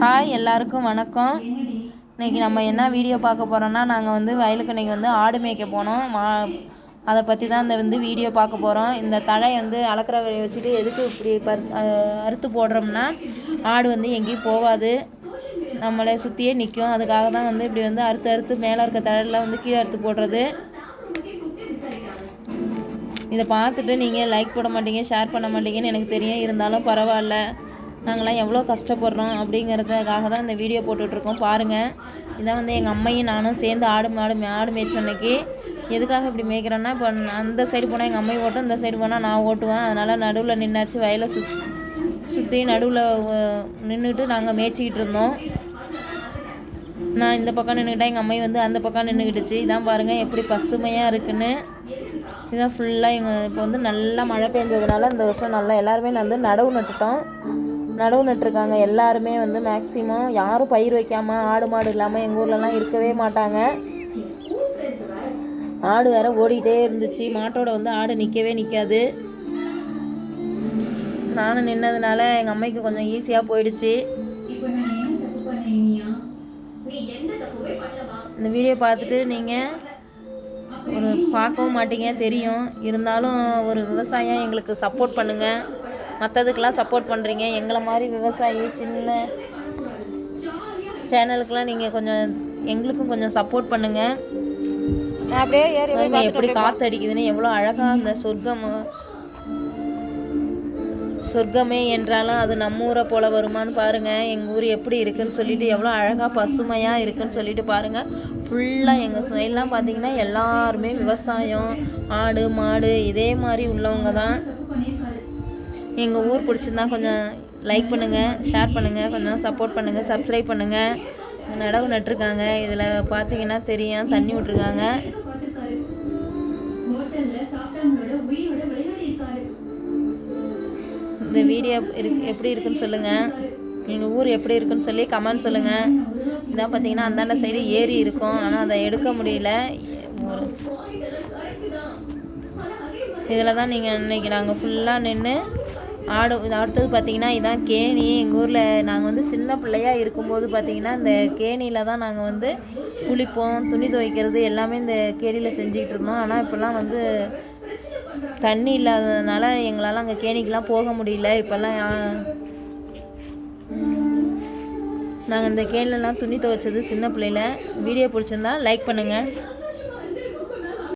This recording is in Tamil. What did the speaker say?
ஹாய் எல்லாருக்கும் வணக்கம். இன்றைக்கி நம்ம என்ன வீடியோ பார்க்க போகிறோம்னா நாங்கள் வந்து வயலுக்கு இன்றைக்கி வந்து ஆடு மேய்க்க போனோம். மா அதை பற்றி தான் இந்த வந்து வீடியோ பார்க்க போகிறோம் இந்த தழை வந்து அளக்கிற வழியை வச்சுட்டு எதுக்கு இப்படி பரு அறுத்து போடுறோம்னா ஆடு வந்து எங்கேயும் போகாது. நம்மளை சுற்றியே நிற்கும் அதுக்காக தான் வந்து இப்படி வந்து அறுத்து அறுத்து மேலே இருக்க தழையெல்லாம் வந்து கீழே அறுத்து போடுறது. இதை பார்த்துட்டு நீங்கள் லைக் போட மாட்டீங்க ஷேர் பண்ண மாட்டீங்கன்னு எனக்கு தெரியும். இருந்தாலும் பரவாயில்ல. நாங்களாம் எவ்வளோ கஷ்டப்படுறோம் அப்படிங்கிறதுக்காக தான் இந்த வீடியோ போட்டுட்ருக்கோம். பாருங்கள் இதான் வந்து எங்கள் அம்மையும் நானும் சேர்ந்து ஆடு மாடு ஆடு மேய்ச்ச அன்னைக்கு எதுக்காக இப்படி மேய்க்கிறேன்னா இப்போ அந்த சைடு போனால் எங்கள் அம்மை ஓட்டும் இந்த சைடு போனால் நான் ஓட்டுவேன். அதனால் நடுவில் நின்னாச்சு வயலை சுத் சுற்றி நடுவில் நின்றுட்டு நாங்கள் மேய்ச்சிக்கிட்டு இருந்தோம். நான் இந்த பக்கம் நின்றுக்கிட்டேன் எங்கள் அம்மை வந்து அந்த பக்கம் நின்றுக்கிட்டுச்சு இதான் பாருங்கள் எப்படி பசுமையாக இருக்குன்னு. இதான் ஃபுல்லாக எங்கள் இப்போ வந்து நல்லா மழை பெஞ்சதுனால இந்த வருஷம் நல்லா எல்லாருமே வந்து நடவு நட்டுட்டோம். நடவு நட்டுருக்காங்க எல்லாருமே வந்து மேக்ஸிமம் யாரும் பயிர் வைக்காமல் ஆடு மாடு இல்லாமல் எங்கள் ஊர்லலாம் இருக்கவே மாட்டாங்க. ஆடு வேற ஓடிட்டே இருந்துச்சு. மாட்டோட வந்து ஆடு நிற்கவே நிற்காது நானும் நின்னதுனால எங்கள் அம்மைக்கு கொஞ்சம் ஈஸியாக போயிடுச்சு. இந்த வீடியோ பார்த்துட்டு நீங்கள் ஒரு பார்க்கவும் மாட்டீங்க தெரியும். இருந்தாலும் ஒரு விவசாயம் எங்களுக்கு சப்போர்ட் பண்ணுங்கள் மற்றதுக்கெலாம் சப்போர்ட் பண்ணுறீங்க எங்களை மாதிரி விவசாயி சின்ன சேனலுக்கெலாம் நீங்கள் கொஞ்சம் எங்களுக்கும் கொஞ்சம் சப்போர்ட் பண்ணுங்கள் அப்படியே ஏறி எப்படி காற்று அடிக்குதுன்னு எவ்வளோ அழகாக அந்த சொர்க்கம் சொர்க்கமே என்றாலும் அது நம்ம ஊரை போல வருமான்னு பாருங்க. எங்கள் ஊர் எப்படி இருக்குன்னு சொல்லிட்டு எவ்வளோ அழகாக பசுமையாக இருக்குன்னு சொல்லிட்டு பாருங்க. ஃபுல்லாக எங்கள் சைட்லாம் பார்த்தீங்கன்னா எல்லாருமே விவசாயம் ஆடு மாடு இதே மாதிரி உள்ளவங்க தான். எங்கள் ஊர் பிடிச்சிருந்தா கொஞ்சம் லைக் பண்ணுங்கள் ஷேர் பண்ணுங்கள் கொஞ்சம் சப்போர்ட் பண்ணுங்கள் சப்ஸ்கிரைப் பண்ணுங்கள் நடவு நட்டிருக்காங்க. இதில் பார்த்தீங்கன்னா தெரியும் தண்ணி விட்ருக்காங்க இந்த வீடியோ இருக்கு எப்படி இருக்குன்னு சொல்லுங்கள் எங்கள் ஊர் எப்படி இருக்குன்னு சொல்லி கமெண்ட் சொல்லுங்கள் இதான் பார்த்தீங்கன்னா அந்தாண்ட சைடு ஏரி இருக்கும். ஆனால் அதை எடுக்க முடியல. ஒரு இதில் தான் நீங்கள் இன்னைக்கு நாங்கள் ஃபுல்லாக நின்று ஆடு இது அடுத்தது பார்த்தீங்கன்னா இதான் கேணி. எங்கள் ஊரில் நாங்கள் வந்து சின்ன பிள்ளையாக இருக்கும்போது பார்த்தீங்கன்னா இந்த கேணியில் தான் நாங்கள் வந்து குளிப்போம் துணி துவைக்கிறது எல்லாமே இந்த கேணியில் செஞ்சுக்கிட்டு இருந்தோம். ஆனால் இப்போல்லாம் வந்து தண்ணி இல்லாததுனால எங்களால் அங்கே கேணிக்கெலாம் போக முடியல. இப்போல்லாம் நாங்கள் இந்த கேணிலலாம் துணி துவைச்சது சின்ன பிள்ளையில. வீடியோ பிடிச்சிருந்தா லைக் பண்ணுங்கள்